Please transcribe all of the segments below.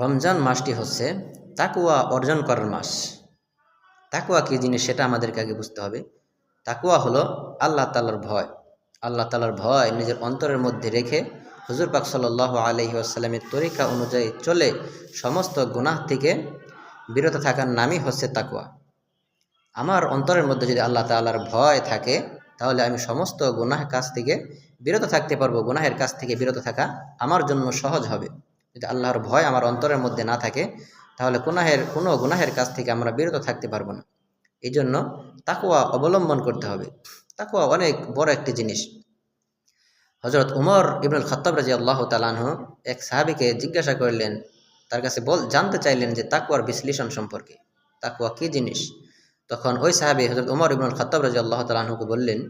রমজান মাসটি হচ্ছে তাকুয়া অর্জন করার মাস। তাকুয়া কী জিনিস সেটা আমাদেরকে আগে বুঝতে হবে। তাকুয়া হলো আল্লাহ তালার ভয়। আল্লাহ তালার ভয় নিজের অন্তরের মধ্যে রেখে হুজুর পাক সাল্লাহ আলহি আসাল্লামের তরিকা অনুযায়ী চলে সমস্ত গুনাহ থেকে বিরত থাকার নামই হচ্ছে তাকুয়া আমার অন্তরের মধ্যে যদি আল্লাহ তাল্লাহার ভয় থাকে, তাহলে আমি সমস্ত গুনাহ কাজ থেকে বিরত থাকতে পারব। গুনাহের কাছ থেকে বিরত থাকা আমার জন্য সহজ হবে। যদি আল্লাহর ভয় আমার অন্তরের মধ্যে না থাকে, তাহলে গুনাহের, কোনো গুনাহের কাছ থেকে আমরা বিরত থাকতে পারব না। এই জন্য তাকুয়া অবলম্বন করতে হবে। তাকুয়া অনেক বড় একটি জিনিস। হজরত উমর ইবনুল খত্তাব রাজি আল্লাহ তালানহ এক সাহাবিকে জিজ্ঞাসা করলেন, তার কাছে বল, জানতে চাইলেন যে তাকুয়ার বিশ্লেষণ সম্পর্কে। তাকুয়া কি জিনিস? তখন ওই সাহাবি হজরত উমর ইবনুল খত্তাব রাজি আল্লাহ তালাহকে বললেন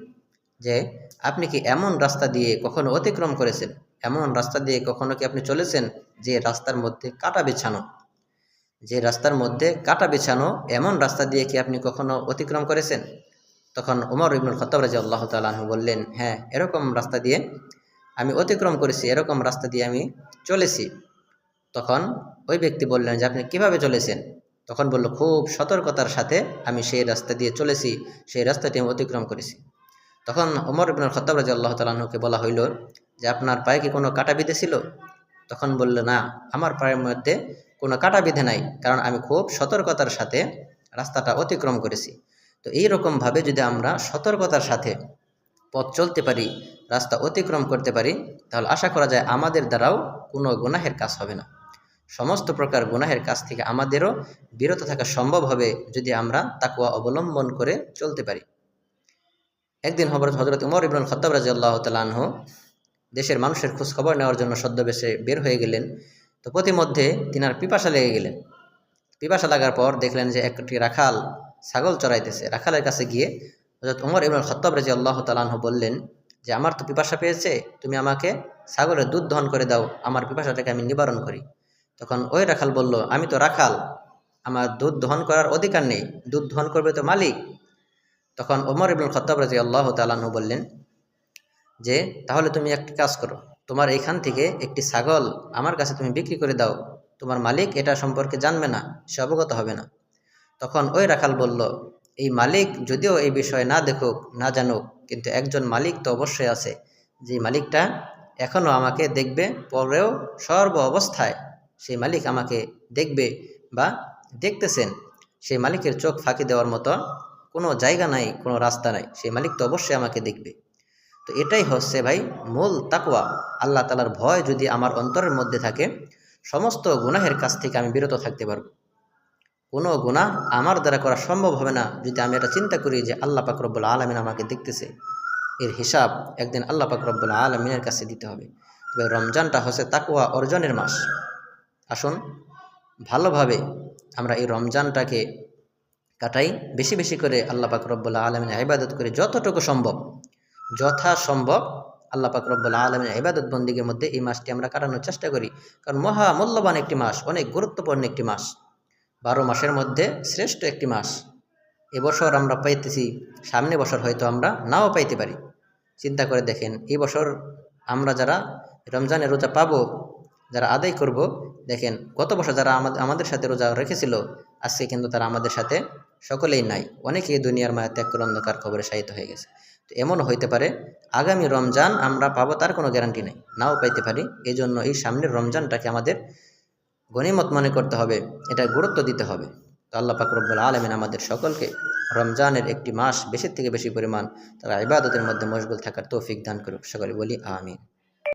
যে, আপনি কি এমন রাস্তা দিয়ে কখনো অতিক্রম করেছেন? এমন রাস্তা দিয়ে কখনো কি আপনি চলেছেন যে রাস্তার মধ্যে কাটা বিছানো? যে রাস্তার মধ্যে কাটা বিছানো এমন রাস্তা দিয়ে কি আপনি কখনো অতিক্রম করেছেন? তখন উমর ইবনুল খত্তাব রাজি আল্লাহ তালাহু বললেন হ্যাঁ এরকম রাস্তা দিয়ে আমি অতিক্রম করেছি, এরকম রাস্তা দিয়ে আমি চলেছি। তখন ওই ব্যক্তি বললেন যে, আপনি কীভাবে চলেছেন? তখন বলল, খুব সতর্কতার সাথে আমি সেই রাস্তা দিয়ে চলেছি, সেই রাস্তাটি আমি অতিক্রম করেছি। তখন ওমর ইবনুল খত্তাব রাজি আল্লাহ তালাহুকে বলা হইল যে আপনার পায়ে কি কোনো কাটা বিধে ছিল? তখন বলল, না, আমার পায়ের মধ্যে কোনো কাটা বিধে নাই, কারণ আমি খুব সতর্কতার সাথে রাস্তাটা অতিক্রম করেছি। তো এই রকমভাবে যদি আমরা সতর্কতার সাথে পথ চলতে পারি, রাস্তা অতিক্রম করতে পারি, তাহলে আশা করা যায় আমাদের দ্বারাও কোনো গুনাহের কাজ হবে না। সমস্ত প্রকার গুনাহের কাজ থেকে আমাদেরও বিরত থাকা সম্ভব হবে যদি আমরা তাকুয়া অবলম্বন করে চলতে পারি। একদিন হজরত হজরত উমর ইবনুল খত্তাব রাজি আল্লাহ তালাহ দেশের মানুষের খোঁজখবর নেওয়ার জন্য সদ্যবেশে বের হয়ে গেলেন। তো প্রতিমধ্যে তিনার পিপাসা লেগে গেলেন। পিপাসা লাগার পর দেখলেন যে একটি রাখাল ছাগল চড়াইতেছে। রাখালের কাছে গিয়ে হজরত উমর ইবনুল খত্তাব রাজি আল্লাহ তালাহ বললেন যে, আমার তো পিপাসা পেয়েছে, তুমি আমাকে ছাগলের দুধ দহন করে দাও, আমার পিপাসাটাকে আমি নিবারণ করি। তখন ওই রাখাল বলল, আমি তো রাখাল, আমার দুধ দহন করার অধিকার নেই, দুধ দহন করবে তো মালিক? তখন ওমর ইবনুল খত্তাব রাজি আল্লাহ তালাহু বললেন যে, তাহলে তুমি একটি কাজ করো, তোমার এইখান থেকে একটি ছাগল আমার কাছে তুমি বিক্রি করে দাও, তোমার মালিক এটা সম্পর্কে জানবে না, সে অবগত হবে না। তখন ওই রাখাল বলল, এই মালিক যদিও এই বিষয়ে না দেখুক, না জানুক, কিন্তু একজন মালিক তো অবশ্যই আছে। যে মালিকটা এখনও আমাকে দেখবে, পরেও সর্ব অবস্থায় সেই মালিক আমাকে দেখবে বা দেখতেছেন। সেই মালিকের চোখ ফাঁকি দেওয়ার মতো কোনো জায়গা নাই, কোনো রাস্তা নাই, সেই মালিক তো অবশ্যই আমাকে দেখবে। তো এটাই হচ্ছে ভাই মূল তাকুয়া আল্লাহ তালার ভয় যদি আমার অন্তরের মধ্যে থাকে, সমস্ত গুনাহের কাছ থেকে আমি বিরত থাকতে পারব। কোনো গুনাহ আমার দ্বারা করা সম্ভব হবে না যদি আমি এটা চিন্তা করি যে আল্লাহ পাকরব্বুল আলমিন আমাকে দেখতেছে। এর হিসাব একদিন আল্লাহ পাকরব্বুল আলমিনের কাছে দিতে হবে। তবে রমজানটা হচ্ছে তাকুয়া অর্জনের মাস। আসুন, ভালোভাবে আমরা এই রমজানটাকে কাটাই। বেশি বেশি করে আল্লাহ পাক রব্বুল্লা আলমিনের ইবাদত করে যতটুকু সম্ভব যথাসম্ভব আল্লাহ পাক রব্বুল্লা আলমিনের ইবাদত বন্দীগের মধ্যে এই মাসটি আমরা কাটানোর চেষ্টা করি। কারণ মহা মূল্যবান একটি মাস, অনেক গুরুত্বপূর্ণ একটি মাস। বারো মাসের মধ্যে শ্রেষ্ঠ একটি মাস। এবছর আমরা পাইতেছি, সামনে বছর হয়তো আমরা নাও পাইতে পারি। চিন্তা করে দেখেন এই বছর আমরা যারা রমজানের রোজা পাবো, যারা আদায় করব, দেখেন গত বছর যারা আমাদের সাথে রোজা রেখেছিল, আজকে কিন্তু তারা আমাদের সাথে সকলেই নাই। অনেকেই দুনিয়ার মায়া ত্যাগ করে অন্ধকার খবরে শায়িত হয়ে গেছে। তো এমনও হইতে পারে, আগামী রমজান আমরা পাবো তার কোনো গ্যারান্টি নেই। নাও পাইতে পারি। এই জন্য এই সামনের রমজানটাকে আমাদের গণিমত মনে করতে হবে এটা গুরুত্ব দিতে হবে। তো আল্লাহ পাকরব্বুল আলমিন আমাদের সকলকে রমজানের একটি মাস বেশির থেকে বেশি পরিমাণ তারা ইবাদতের মধ্যে মশগুল থাকার তৌফিক দান করুক। সকলে বলি আমিন।